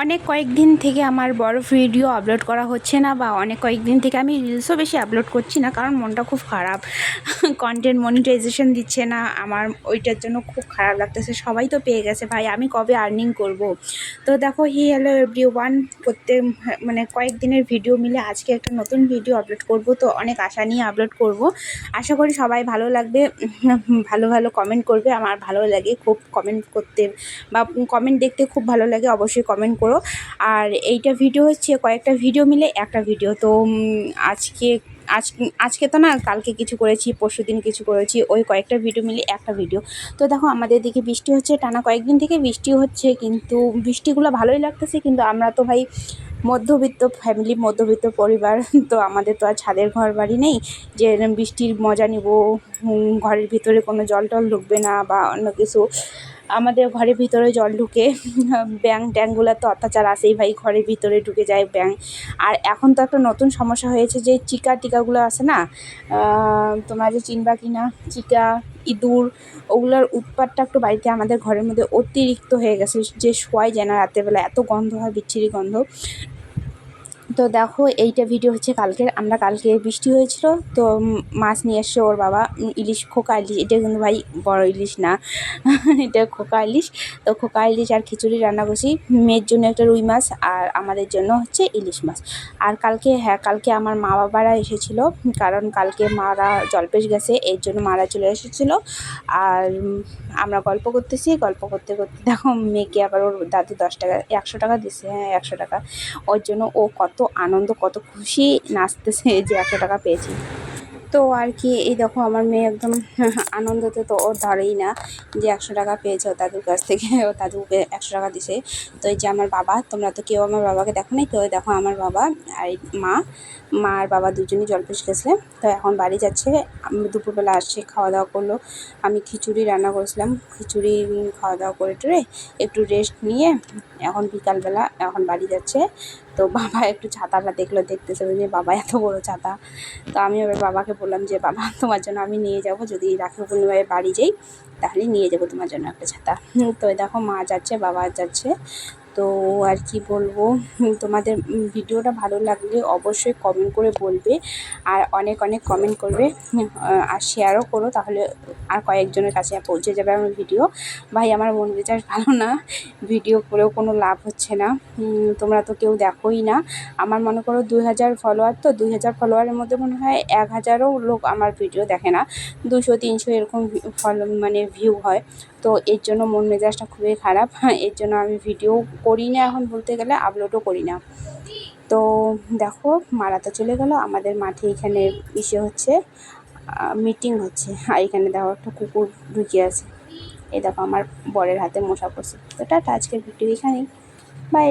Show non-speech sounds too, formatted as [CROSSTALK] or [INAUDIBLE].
অনেক কয়েকদিন থেকে আমার বড় ভিডিও আপলোড করা হচ্ছে না বা অনেক কয়েকদিন থেকে আমি রিলসও বেশি আপলোড করছি না কারণ মনটা খুব খারাপ। [LAUGHS] কন্টেন্ট মনিটাইজেশন দিচ্ছে না, আমার ওইটার জন্য খুব খারাপ লাগতেছে। সবাই তো পেয়ে গেছে, ভাই, আমি কবে আর্নিং করব? তো দেখো, হি হ্যালো এভরি ওয়ান প্রত্যেক মানে কয়েকদিনের ভিডিও মিলে আজকে একটা নতুন ভিডিও আপলোড করব, তো অনেক আশা নিয়ে আপলোড করব। আশা করি সবাই ভালো লাগবে, [LAUGHS] ভালো ভালো কমেন্ট করবে। আমার ভালো লাগে, খুব কমেন্ট করতে বা কমেন্ট দেখতে খুব ভালো লাগে, অবশ্যই কমেন্ট করো। আর এইটা ভিডিও হচ্ছে কয়েকটা ভিডিও মিলে একটা ভিডিও তো আজকে, আজ, আজকে তো না, কালকে কিছু করেছি, পরশু দিন কিছু করেছি, ওই কয়েকটা ভিডিও মিলে একটা ভিডিও তো দেখো, আমাদের দিকে বৃষ্টি হচ্ছে, টানা কয়েকদিন থেকে বৃষ্টি হচ্ছে, কিন্তু বৃষ্টিগুলো ভালোই লাগতেছে, কিন্তু আমরা তো ভাই মধ্যবিত্ত ফ্যামিলি মধ্যবিত্ত পরিবার, [LAUGHS] তো আমাদের তো আর ছাদের ঘর বাড়ি নেই। যে বৃষ্টির মজা নিব ঘরের ভিতরে কোনো জল টল ঢুকবে না বা অন্য কিছু। আমাদের ঘরের ভিতরে জল ঢুকে ব্যাং ট্যাংগুলো তো অত্যাচার আসেই ভাই, ঘরের ভিতরে ঢুকে যায় ব্যাং আর এখন তো একটা নতুন সমস্যা হয়েছে যে চিকা টিকাগুলো আছে না তোমার তোমরা যে চিনবা কি না চিকা ইঁদুর, ওগুলোর উৎপাতটা একটু বাড়িতে আমাদের ঘরের মধ্যে অতিরিক্ত হয়ে গেছে। যে শোয়াই যায় না রাতেরবেলা এত গন্ধ হয়, বিচ্ছিরি গন্ধ। তো দেখো, এইটা ভিডিও হচ্ছে কালকের। আমরা কালকে বৃষ্টি হয়েছিল, তো মাছ নিয়ে এসছে ওর বাবা। ইলিশ, খোকা ইলিশ, এটা কিন্তু ভাই বড় ইলিশ না। [LAUGHS] এটা খোকা ইলিশ। তো খোকা ইলিশ আর খিচুড়ি রান্না করছি। মেয়ের জন্য একটা রুই মাছ আর আমাদের জন্য হচ্ছে ইলিশ মাছ। আর কালকে হ্যাঁ কালকে আমার মা বাবারা এসেছিল, কারণ কালকে মারা জলপেশ গেছে, এর জন্য মারা চলে এসেছিল। আর আমরা গল্প করতেছি, গল্প করতে করতে দেখো, মেয়েকে আবার ওর দাদু দশ টাকা, একশো টাকা দিছে হ্যাঁ একশো টাকা। ওর জন্য ও কত আনন্দ, কত খুশি নাচতেছে যে একশো টাকা পেয়েছি। তো আর কি, এই দেখো আমার মেয়ে একদম [LAUGHS] আনন্দতে তো ও ধরেই না যে একশো টাকা পেয়েছে ও দাদুর কাছ থেকে, ও দাদুকে একশো টাকা দিছে। তো এই যে আমার বাবা, তোমরা তো কেউ আমার বাবাকে দেখো নাই? এই দেখো আমার বাবা আর মা মা আর বাবা দুজনেই জলপেশ গেছে। তো এখন বাড়ি যাচ্ছে, আমি দুপুরবেলা আসছে, খাওয়া দাওয়া করল। আমি খিচুড়ি রান্না করেছিলাম, খিচুড়ি খাওয়া দাওয়া করে টরে একটু রেস্ট নিয়ে এখন বিকালবেলা এখন বাড়ি যাচ্ছে। তো বাবা একটু ছাতাটা দেখল, দেখতেছে যে বাবা, এত বড় ছাতা। তো আমি এবার বাবাকে বললাম যে, বাবা, তোমার জন্য আমি নিয়ে যাব, যদি রাখি পূর্ণিমায় বাড়ি যাই, তাহলে নিয়ে যাব তোমার জন্য একটা ছাতা। তো দেখো, মা যাচ্ছে, বাবা যাচ্ছে। তো আর কি বলব? তোমাদের ভিডিওটা ভালো লাগলে অবশ্যই কমেন্ট করে বলবে আর অনেক অনেক কমেন্ট করবে। আর শেয়ারও করো তাহলে আর কয়েকজনের কাছে পৌঁছে যাবে আমার ভিডিও ভাই, আমার মন মেজাজ [LAUGHS] ভালো না। ভিডিও করেও কোনো লাভ হচ্ছে না। তোমরা তো কেউ দেখোই না। আমার মনে করো দুই হাজার ফলোয়ার তো, দুই হাজার ফলোয়ারের মধ্যে মনে হয় এক হাজারও লোক আমার ভিডিও দেখে না। দুশো, তিনশো এরকম ফলো মানে ভিউ হয়। তো এর জন্য মন মেজাজটা খুবই খারাপ। হ্যাঁ এর জন্য আমি ভিডিও করি না এখন বলতে গেলে আপলোডও করি না তো দেখো মারাতে চলে গেল, আমাদের মাঠে এখানে ইসে হচ্ছে মিটিং হচ্ছে। আর এখানে দেখো একটা কুকুর ঢুকে আছে। এই দেখো আমার বরের হাতে মশা পড়ছে। তো টাটা, আজকের ভিডিও এখানেই। বাই